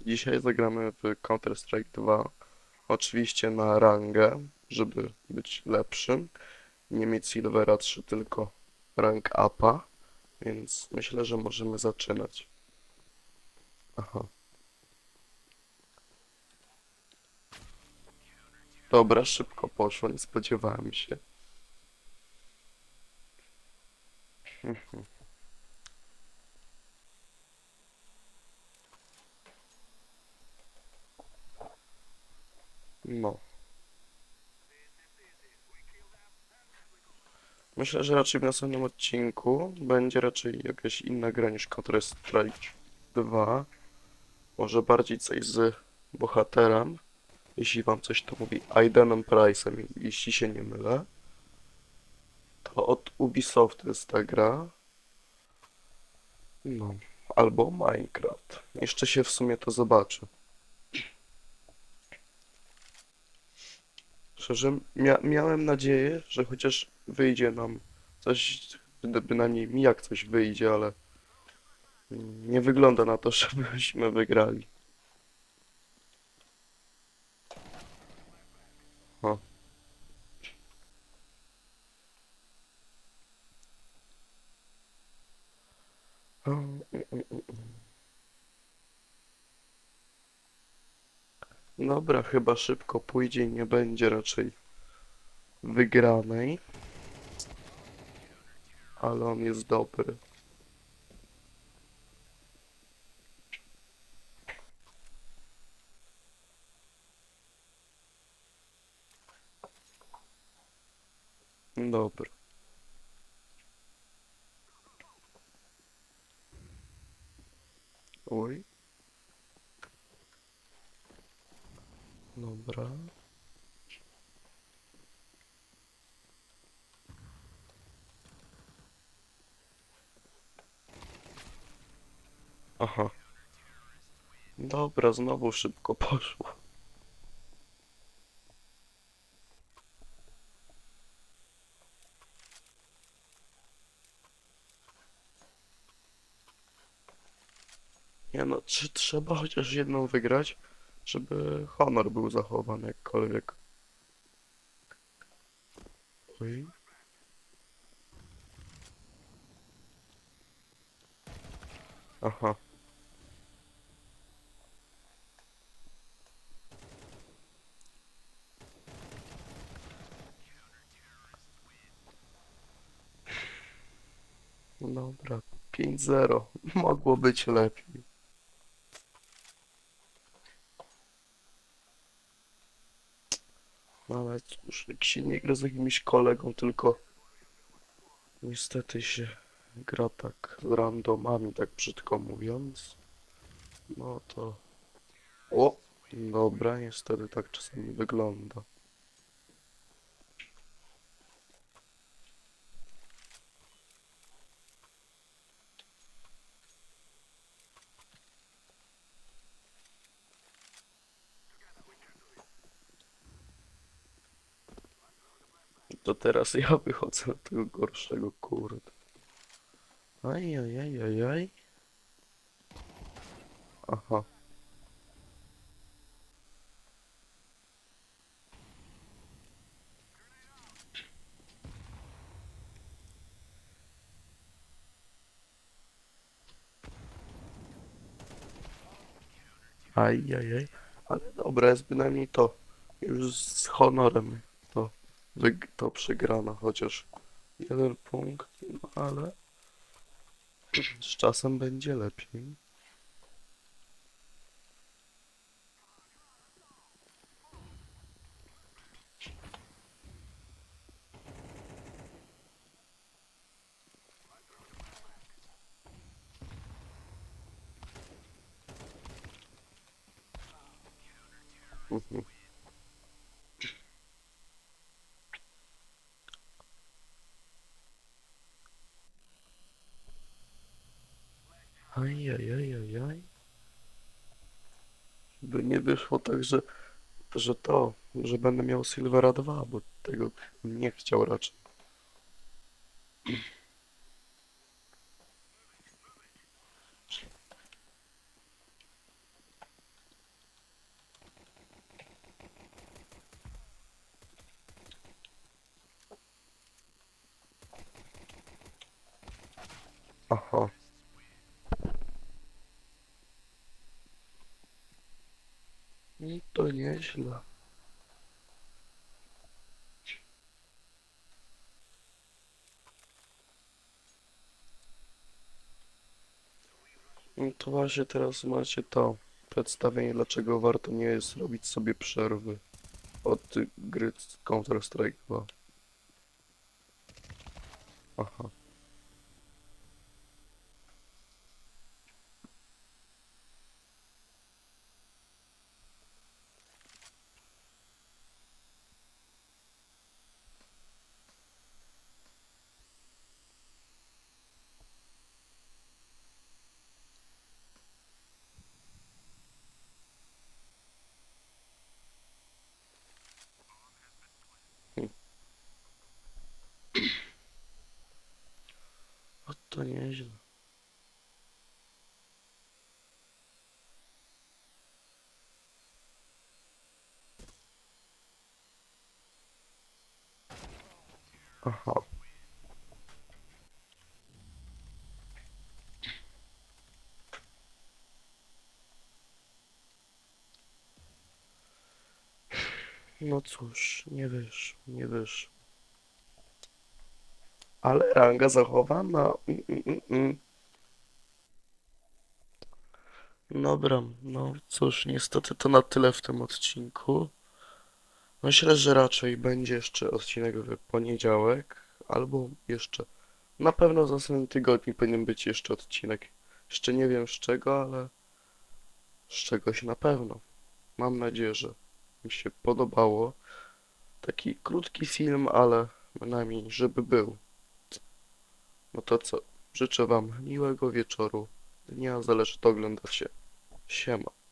Dzisiaj zagramy w Counter-Strike 2. Oczywiście na rangę, żeby być lepszym. Nie mieć Silvera 3, tylko rank upa. Więc myślę, że możemy zaczynać. Aha. Dobra, szybko poszło, nie spodziewałem się. No. Myślę, że raczej w następnym odcinku będzie raczej jakaś inna gra niż Counter-Strike 2. Może bardziej coś z bohaterem. Jeśli wam coś to mówi Aidenem Price'em, jeśli się nie mylę. To od Ubisoft jest ta gra. No. Albo Minecraft. Jeszcze się w sumie to zobaczy. Szczerze, mia miałem nadzieję, że chociaż wyjdzie nam coś, bynajmniej mi jak coś wyjdzie, ale nie wygląda na to, żebyśmy wygrali. O. O, mm, mm, mm. Dobra, chyba szybko pójdzie i nie będzie raczej wygranej. Ale on jest dobry. Dobra. Oj. Dobra. Aha. Dobra, znowu szybko poszło. Nie no, czy trzeba chociaż jedną wygrać, żeby honor był zachowany jakkolwiek. Oj. Aha. Dobra, 5-0. Mogło być lepiej. No ale cóż, jak się nie gra z jakimś kolegą, tylko niestety się gra tak z randomami, tak brzydko mówiąc. No to... O! Dobra, niestety tak czasami wygląda. To teraz ja wychodzę na tego gorszego, kurde. Aj, aj, aj, aj, aj. Aha. Aj, aj, aj. Ale dobra, jest bynajmniej to. Już z honorem to, przegrana, chociaż jeden punkt, no ale z czasem będzie lepiej. Mhm. Aj, aj, aj, aj, aj. By nie wyszło tak, że, że to, że będę miał Silvera 2, bo tego nie chciał raczej. No to nieźle. No to właśnie teraz macie to przedstawienie, dlaczego warto nie jest robić sobie przerwy od gry Counter-Strike 2. Aha. To nieźle. Aha. No cóż, nie wyszło, nie wyszło. Ale ranga zachowana. Mm, mm, mm, mm. Dobra, no cóż, niestety to na tyle w tym odcinku. Myślę, że raczej będzie jeszcze odcinek w poniedziałek, albo jeszcze. Na pewno w następnym tygodniu powinien być jeszcze odcinek. Jeszcze nie wiem z czego, ale z czegoś na pewno. Mam nadzieję, że mi się podobało. Taki krótki film, ale bynajmniej, żeby był. To co? Życzę Wam miłego wieczoru, dnia, zależy to oglądacie. Siema.